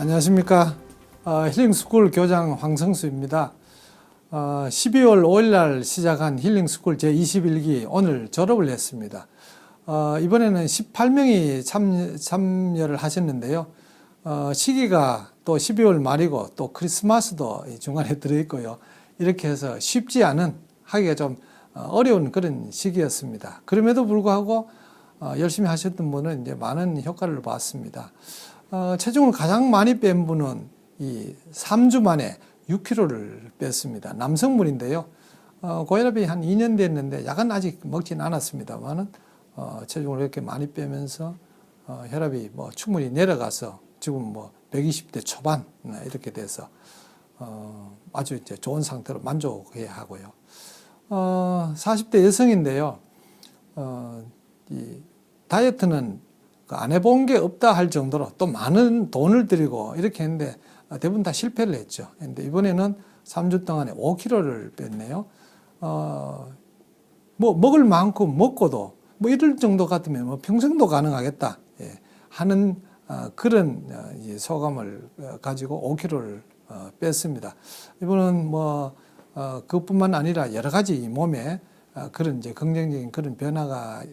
안녕하십니까. 어, 힐링스쿨 교장 황성수입니다. 어, 12월 5일 날 시작한 힐링스쿨 제21기 오늘 졸업을 했습니다. 어, 이번에는 18명이 참, 참여를 하셨는데요. 어, 시기가 또 12월 말이고 또 크리스마스도 이 중간에 들어있고요. 이렇게 해서 쉽지 않은 하기가 좀 어, 어려운 그런 시기였습니다. 그럼에도 불구하고 어, 열심히 하셨던 분은 이제 많은 효과를 봤습니다. 어, 체중을 가장 많이 뺀 분은 이 3주 만에 6kg를 뺐습니다. 남성분인데요. 어, 고혈압이 한 2년 됐는데 약은 아직 먹진 않았습니다만은 어, 체중을 이렇게 많이 빼면서 어, 혈압이 뭐 충분히 내려가서 지금 뭐 120대 초반 네, 이렇게 돼서 어, 아주 이제 좋은 상태로 만족해야 하고요. 어, 40대 여성인데요. 어, 이 다이어트는 그 안 해본 게 없다 할 정도로 또 많은 돈을 들이고 이렇게 했는데 대부분 다 실패를 했죠. 근데 이번에는 3주 동안에 5kg를 뺐네요. 어, 뭐 먹을 만큼 먹고도 뭐 이럴 정도 같으면 뭐 평생도 가능하겠다 예, 하는 어, 그런 어, 이 소감을 어, 가지고 5kg를 어, 뺐습니다. 이번은 뭐 어, 그뿐만 아니라 여러 가지 이 몸에 어, 그런 이제 긍정적인 그런 변화가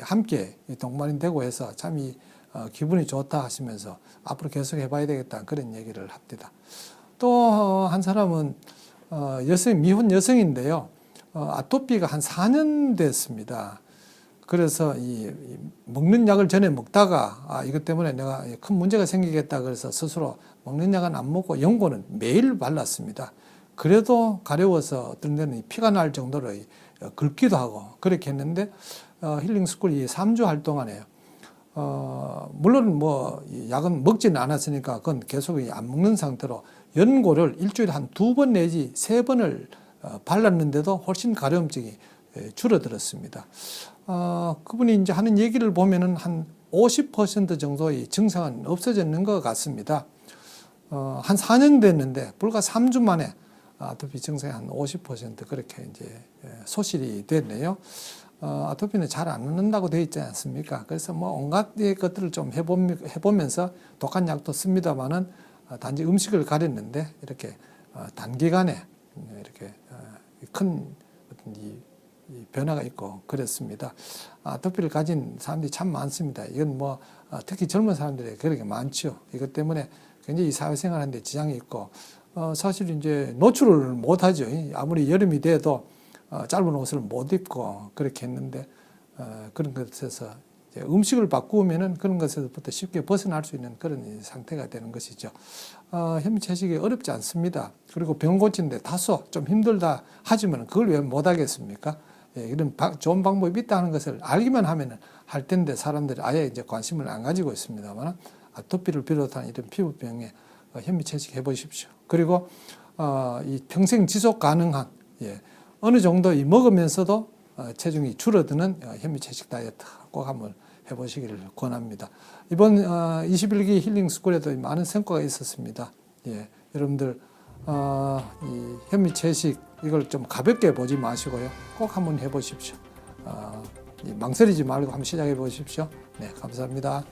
함께 이 동반이 되고 해서 참이 어, 기분이 좋다 하시면서 앞으로 계속 해봐야 되겠다 그런 얘기를 합니다. 또 한 사람은 어, 여성 미혼 여성인데요. 어, 아토피가 한 4년 됐습니다. 그래서 이, 이 먹는 약을 전에 먹다가 아, 이것 때문에 내가 큰 문제가 생기겠다 그래서 스스로 먹는 약은 안 먹고 연고는 매일 발랐습니다. 그래도 가려워서 어떤 데는 피가 날 정도로 긁기도 하고 그렇게 했는데 어, 힐링스쿨 이 3주 활동 안에요. 어, 물론 뭐이 약은 먹지는 않았으니까 그건 계속 이안 먹는 상태로 연고를 일주일에 한 두 번 내지 세 번을 어, 발랐는데도 훨씬 가려움증이 에, 줄어들었습니다. 어, 그분이 이제 하는 얘기를 보면은 한 50% 정도의 증상은 없어졌는 것 같습니다. 어, 한 4년 됐는데 불과 3주 만에 아토피 증상이 한50% 그렇게 이제 예, 소실이 됐네요. 어, 아토피는 잘 안 낫는다고 되어 있지 않습니까? 그래서 뭐 온갖 의 것들을 좀 해봄, 해보면서 독한 약도 씁니다만은 어, 단지 음식을 가렸는데 이렇게 어, 단기간에 이렇게 어, 큰 변화가 있고 그랬습니다. 아토피를 가진 사람들이 참 많습니다. 이건 뭐 어, 특히 젊은 사람들이 그렇게 많죠. 이것 때문에 굉장히 사회생활하는데 지장이 있고 어, 사실 이제 노출을 못하죠. 아무리 여름이 돼도 어, 짧은 옷을 못 입고 그렇게 했는데 어, 그런 것에서 음식을 바꾸면은 그런 것에서부터 쉽게 벗어날 수 있는 그런 이 상태가 되는 것이죠. 어, 현미 채식이 어렵지 않습니다. 그리고 병 고치는데 다소 좀 힘들다 하지만 그걸 왜 못하겠습니까? 예, 이런 바- 좋은 방법이 있다는 것을 알기만 하면은 할 텐데 사람들이 아예 이제 관심을 안 가지고 있습니다만 아토피를 비롯한 이런 피부병에 어, 현미 채식 해 보십시오. 그리고 어, 이 평생 지속 가능한 예, 어느 정도 이 먹으면서도 어, 체중이 줄어드는 어, 현미 채식 다이어트 꼭 한번 해보시기를 권합니다. 이번 어, 21기 힐링 스쿨에도 많은 성과가 있었습니다. 예, 여러분들 어, 이 현미 채식 이걸 좀 가볍게 보지 마시고요. 꼭 한번 해보십시오. 어, 이 망설이지 말고 한번 시작해 보십시오. 네, 감사합니다.